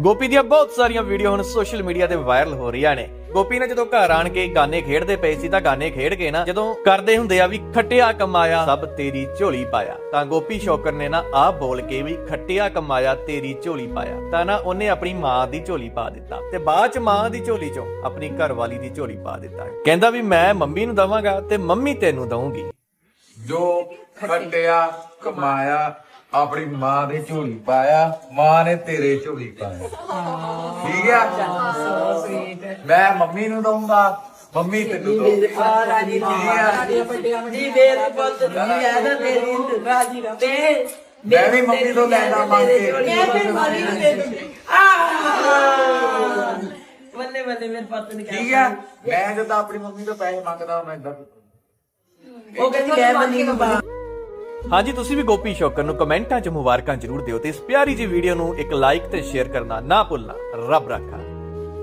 ਗੋਪੀ ਦੀਆਂ ਬਹੁਤ ਸਾਰੀਆਂ ਵੀਡੀਓ ਹੁਣ ਸੋਸ਼ਲ ਮੀਡੀਆ ਤੇ ਵਾਇਰਲ ਹੋ ਰਹੀਆਂ ਨੇ। ਗੋਪੀ ਨੇ ਜਦੋਂ ਘਰ ਆਣ ਕੇ ਗਾਣੇ ਖੇਡਦੇ ਪਏ ਸੀ ਤਾਂ ਗਾਣੇ ਖੇਡ ਕੇ ਨਾ ਜਦੋਂ ਕਰਦੇ ਹੁੰਦੇ ਆ ਵੀ ਖੱਟਿਆ ਕਮਾਇਆ, ਸਭ ਤੇਰੀ ਝੋਲੀ ਪਾਇਆ। ਤਾਂ ਗੋਪੀ ਸ਼ੌਕਰ ਨੇ ਨਾ ਆਹ ਬੋਲ ਕੇ ਵੀ ਖੱਟਿਆ ਕਮਾਇਆ, ਤੇਰੀ ਝੋਲੀ ਪਾਇਆ। ਤਾਂ ਨਾ ਉਹਨੇ ਆਪਣੀ ਮਾਂ ਦੀ ਝੋਲੀ ਪਾ ਦਿੱਤਾ ਤੇ ਬਾਅਦ ਚ ਮਾਂ ਦੀ ਝੋਲੀ ਚੋਂ ਆਪਣੀ ਘਰਵਾਲੀ ਦੀ ਝੋਲੀ ਪਾ ਦਿੱਤਾ। ਕਹਿੰਦਾ ਵੀ ਮੈਂ ਮੰਮੀ ਨੂੰ ਦਵਾਂਗਾ ਤੇ ਮੰਮੀ ਤੈਨੂੰ ਦਊਂਗੀ। ਜੋ ਖੱਟਿਆ ਕਮਾਇਆ ਆਪਣੀ ਮਾਂ ਦੇ ਝੋਲੀ ਪਾਇਆ ਮਾਂ ਨੇ ਤੇਰੇ ਝੋਲੀ ਪਾਇਆ। ਠੀਕ ਆ ਮੈਂ ਮੰਮੀ ਨੂੰ ਦਊਂਗਾ ਮੰਮੀ ਤੈਨੂੰ ਦਊਗੀ। ਰਾਜੀ ਜੀ ਮੇਰੇ ਮੇਰੀ ਰਾਜੀ ਰਵੇ ਮੈਂ ਵੀ ਮੰਮੀ ਤੋਂ ਲੈਣਾ ਮੰਗ ਕੇ। ਮੈਂ ਤੇ ਮਾਰੀ ਨੂੰ ਦੇ ਦੂੰਗੀ ਆ ਬੱਲੇ ਬੱਲੇ ਮੇਰੇ ਪੁੱਤ ਨੇ ਠੀਕ ਆ ਮੈਂ ਜਦੋਂ ਆਪਣੀ ਮੰਮੀ ਤੋਂ ਪੈਸੇ ਮੰਗਦਾ ਮੈਂ ਇਦਾਂ ਉਹ ਕਹਿੰਦੀ ਲੈ ਮੰਨੀ ਨੂੰ ਪਾ ਹਾਂਜੀ, ਤੁਸੀਂ ਵੀ ਗੋਪੀ ਸ਼ੌਕਰ ਨੂੰ ਕਮੈਂਟਾਂ 'ਚ ਮੁਬਾਰਕਾਂ ਜ਼ਰੂਰ ਦਿਓ ਤੇ ਇਸ ਪਿਆਰੀ ਜੀ ਵੀਡੀਓ ਨੂੰ ਇੱਕ ਲਾਈਕ ਤੇ ਸ਼ੇਅਰ ਕਰਨਾ ਨਾ ਭੁੱਲਣਾ। ਰੱਬ ਰਾਖਾ।